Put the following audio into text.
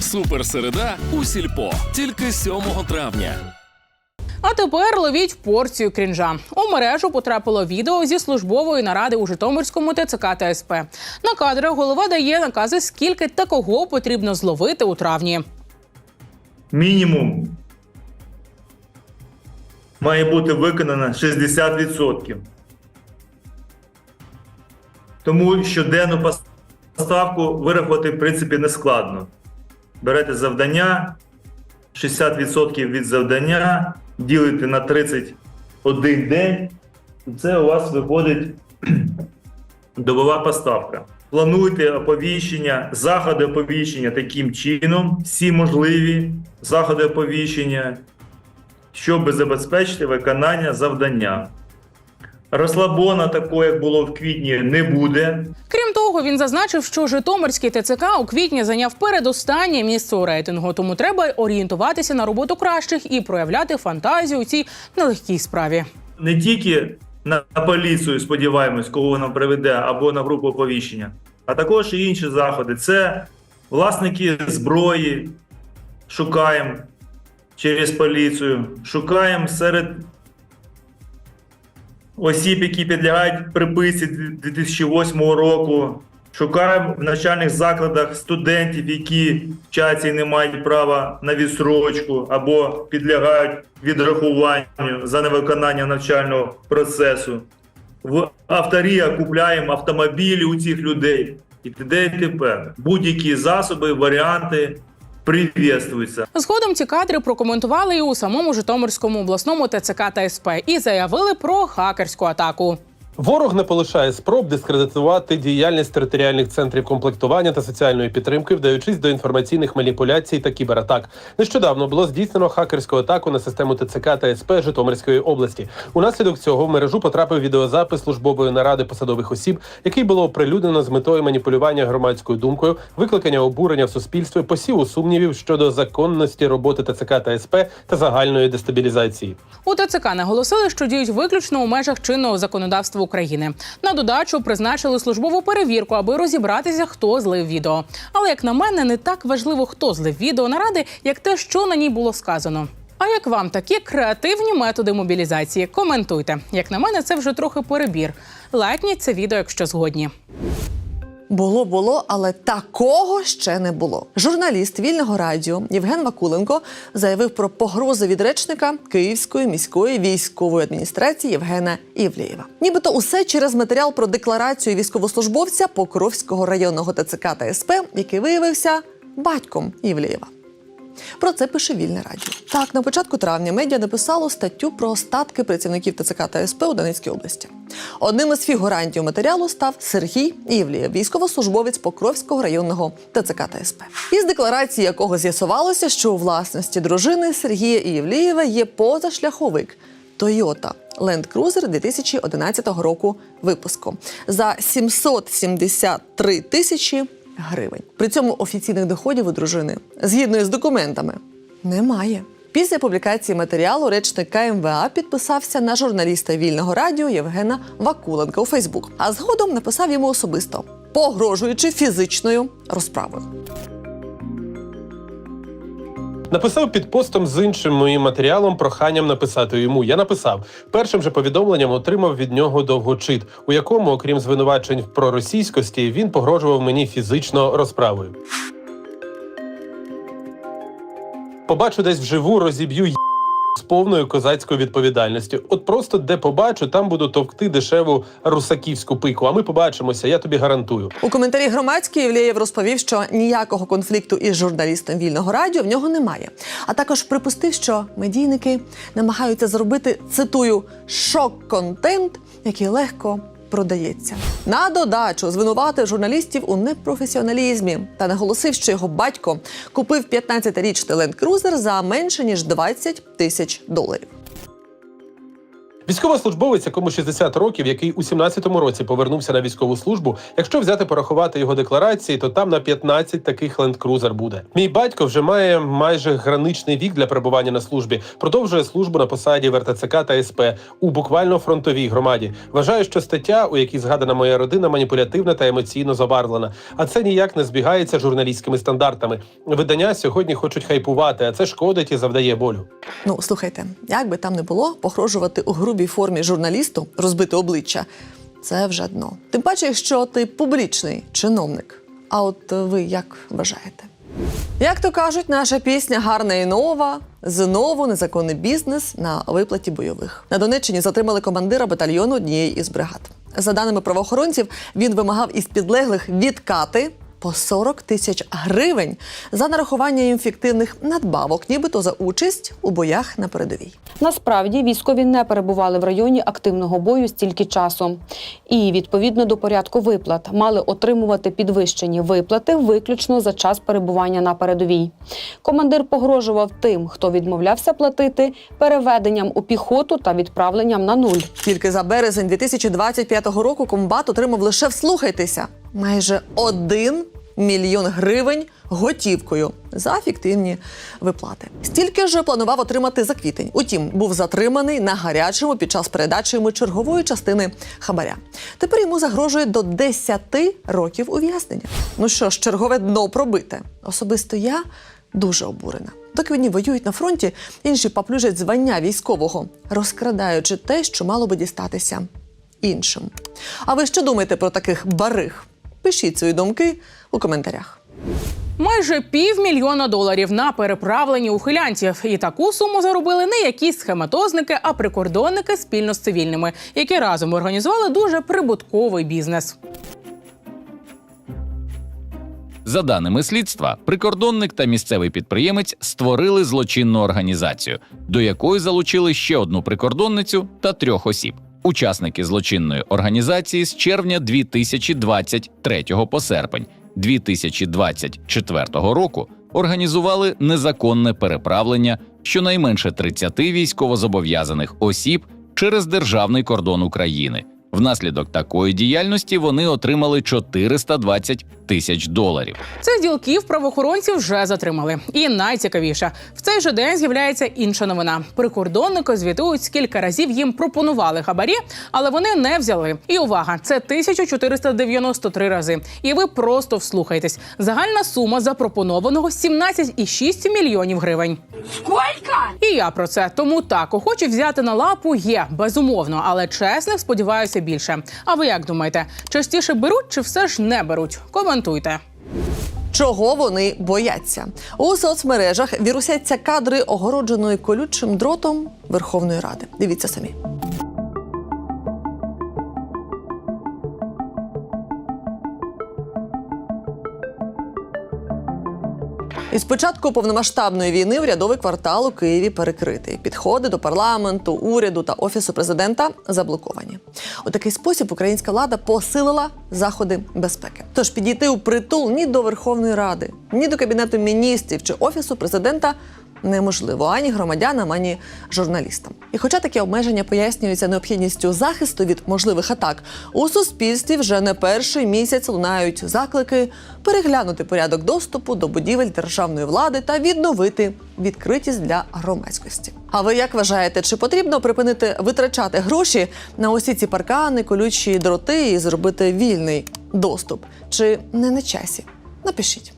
Суперсереда у сільпо тільки 7 травня. А тепер ловіть порцію крінжа. У мережу потрапило відео зі службової наради у Житомирському ТЦК та СП. На кадрах голова дає накази, скільки та кого потрібно зловити у травні. мінімум має бути виконано 60%. Тому щоденну поставку вирахувати, в принципі, не складно. Берете завдання, 60% від завдання, ділите на 31 день, і це у вас виходить добова поставка. Плануйте оповіщення, заходи оповіщення таким чином, всі можливі заходи оповіщення, щоб забезпечити виконання завдання. Розслабона такого, як було в квітні, не буде. Крім того, він зазначив, що Житомирський ТЦК у квітні зайняв передостаннє місце у рейтингу, тому треба орієнтуватися на роботу кращих і проявляти фантазію у цій нелегкій справі. Не тільки на поліцію, сподіваємось, кого вона приведе, або на групу оповіщення, а також і інші заходи. Це власники зброї, шукаємо через поліцію, шукаємо серед осіб, які підлягають приписці 2008 року. Шукаємо в навчальних закладах студентів, які вчаться і не мають права на відсрочку або підлягають відрахуванню за невиконання навчального процесу. В авторія купляємо автомобілі у цих людей. І т.д. і тепер. Будь-які засоби, варіанти привітствуються. Згодом ці кадри прокоментували і у самому Житомирському обласному ТЦК та СП і заявили про хакерську атаку. Ворог не полишає спроб дискредитувати діяльність територіальних центрів комплектування та соціальної підтримки, вдаючись до інформаційних маніпуляцій та кібератак. Нещодавно було здійснено хакерську атаку на систему ТЦК та СП Житомирської області. Унаслідок цього в мережу потрапив відеозапис службової наради посадових осіб, який було оприлюднено з метою маніпулювання громадською думкою, викликання обурення в суспільстві, посіву сумнівів щодо законності роботи ТЦК та СП та загальної дестабілізації. У ТЦК наголосили, що діють виключно у межах чинного законодавства України. На додачу призначили службову перевірку, аби розібратися, хто злив відео. Але як на мене, не так важливо, хто злив відео наради, як те, що на ній було сказано. А як вам такі креативні методи мобілізації? Коментуйте. Як на мене, це вже трохи перебір. Лайкніть це відео, якщо згодні. Було, було, але такого ще не було. Журналіст вільного радіо Євген Вакуленко заявив про погрози від речника Київської міської військової адміністрації Євгена Івлієва. Нібито усе через матеріал про декларацію військовослужбовця Покровського районного ТЦК та СП, який виявився батьком Івлєєва. Про це пише вільне радіо. Так, на початку травня медіа написало статтю про остатки працівників ТЦК та СП у Донецькій області. Одним із фігурантів матеріалу став Сергій Івлієв, військовослужбовець Покровського районного ТЦК та СП. Із декларації якого з'ясувалося, що у власності дружини Сергія Івлієва є позашляховик Toyota Land Cruiser 2011 року випуску за 773 тисячі гривень. При цьому офіційних доходів у дружини, згідно з документами, немає. Після публікації матеріалу речник КМВА підписався на журналіста вільного радіо Євгена Вакуленка у Фейсбук, а згодом написав йому особисто, погрожуючи фізичною розправою. Написав під постом з іншим моїм матеріалом проханням написати йому. Я написав першим же повідомленням отримав від нього довгочит, у якому, окрім звинувачень в проросійськості, він погрожував мені фізично розправою. Побачу десь вживу, розіб'ю з повною козацькою відповідальністю. От просто де побачу, там буду товкти дешеву русаківську пику. А ми побачимося, я тобі гарантую. У коментарі громадський Євлеєв розповів, що ніякого конфлікту із журналістом вільного радіо в нього немає. А також припустив, що медійники намагаються зробити цитую шок-контент, який легко. Продається на додачу звинуватив журналістів у непрофесіоналізмі та наголосив, що його батько купив 15-річний ленд-крузер за менше ніж 20 тисяч доларів. Військовослужбовець, якому 60 років, який у 17-му році повернувся на військову службу. Якщо взяти порахувати його декларації, то там на 15 таких ленд-крузер буде. Мій батько вже має майже граничний вік для перебування на службі. Продовжує службу на посаді в РТЦК та СП у буквально фронтовій громаді. Вважаю, що стаття, у якій згадана моя родина, маніпулятивна та емоційно забарвлена. А це ніяк не збігається журналістськими стандартами. Видання сьогодні хочуть хайпувати, а це шкодить і завдає болю. Ну, слухайте, як би там не було, погрожувати у грубій формі журналісту, розбити обличчя це вже дно. Тим паче, якщо ти публічний чиновник. А от ви як вважаєте? Як то кажуть, наша пісня гарна і нова. Знову незаконний бізнес на виплаті бойових. На Донеччині затримали командира батальйону однієї із бригад. За даними правоохоронців, він вимагав із підлеглих відкати по 40 тисяч гривень за нарахування їм фіктивних надбавок, нібито за участь у боях на передовій. Насправді військові не перебували в районі активного бою стільки часу, і відповідно до порядку виплат мали отримувати підвищені виплати виключно за час перебування на передовій. Командир погрожував тим, хто відмовлявся платити, переведенням у піхоту та відправленням на нуль. Тільки за березень 2025 року комбат отримав лише вслухайтеся майже один мільйон гривень готівкою за фіктивні виплати. Стільки ж планував отримати за квітень. Утім, був затриманий на гарячому під час передачі йому чергової частини хабаря. Тепер йому загрожує до 10 років ув'язнення. Ну що ж, чергове дно пробите. Особисто я дуже обурена. Доки одні воюють на фронті, інші поплюжать звання військового, розкрадаючи те, що мало би дістатися іншим. А ви що думаєте про таких бариг? Пишіть свої думки у коментарях. Майже півмільйона доларів на переправлені ухилянців. І таку суму заробили не якісь схематозники, а прикордонники спільно з цивільними, які разом організували дуже прибутковий бізнес. За даними слідства, прикордонник та місцевий підприємець створили злочинну організацію, до якої залучили ще одну прикордонницю та трьох осіб. Учасники злочинної організації з червня 2023 по серпень 2024 року організували незаконне переправлення щонайменше 30 військовозобов'язаних осіб через державний кордон України. Внаслідок такої діяльності вони отримали 420 тисяч доларів. Цих ділків правоохоронці вже затримали. І найцікавіше, в цей же день з'являється інша новина. Прикордонники звітують, скільки разів їм пропонували хабарі, але вони не взяли. І увага, це 1493 рази. І ви просто вслухайтесь. Загальна сума запропонованого 17,6 мільйонів гривень. І я про це. Тому так, охочі взяти на лапу є безумовно, але чесних сподіваюся більше. А ви як думаєте, частіше беруть чи все ж не беруть? Коментуйте. Чого вони бояться? У соцмережах вірусяться кадри огородженої колючим дротом Верховної Ради. Дивіться самі. Із початку повномасштабної війни урядовий квартал у Києві перекритий. Підходи до парламенту, уряду та офісу президента заблоковані. У такий спосіб українська влада посилила заходи безпеки. Тож підійти у притул ні до Верховної Ради, ні до кабінету міністрів чи офісу президента неможливо ані громадянам, ані журналістам. І хоча такі обмеження пояснюються необхідністю захисту від можливих атак, у суспільстві вже не перший місяць лунають заклики переглянути порядок доступу до будівель державної влади та відновити відкритість для громадськості. А ви як вважаєте, чи потрібно припинити витрачати гроші на усі ці паркани, колючі дроти і зробити вільний доступ? Чи не на часі? Напишіть.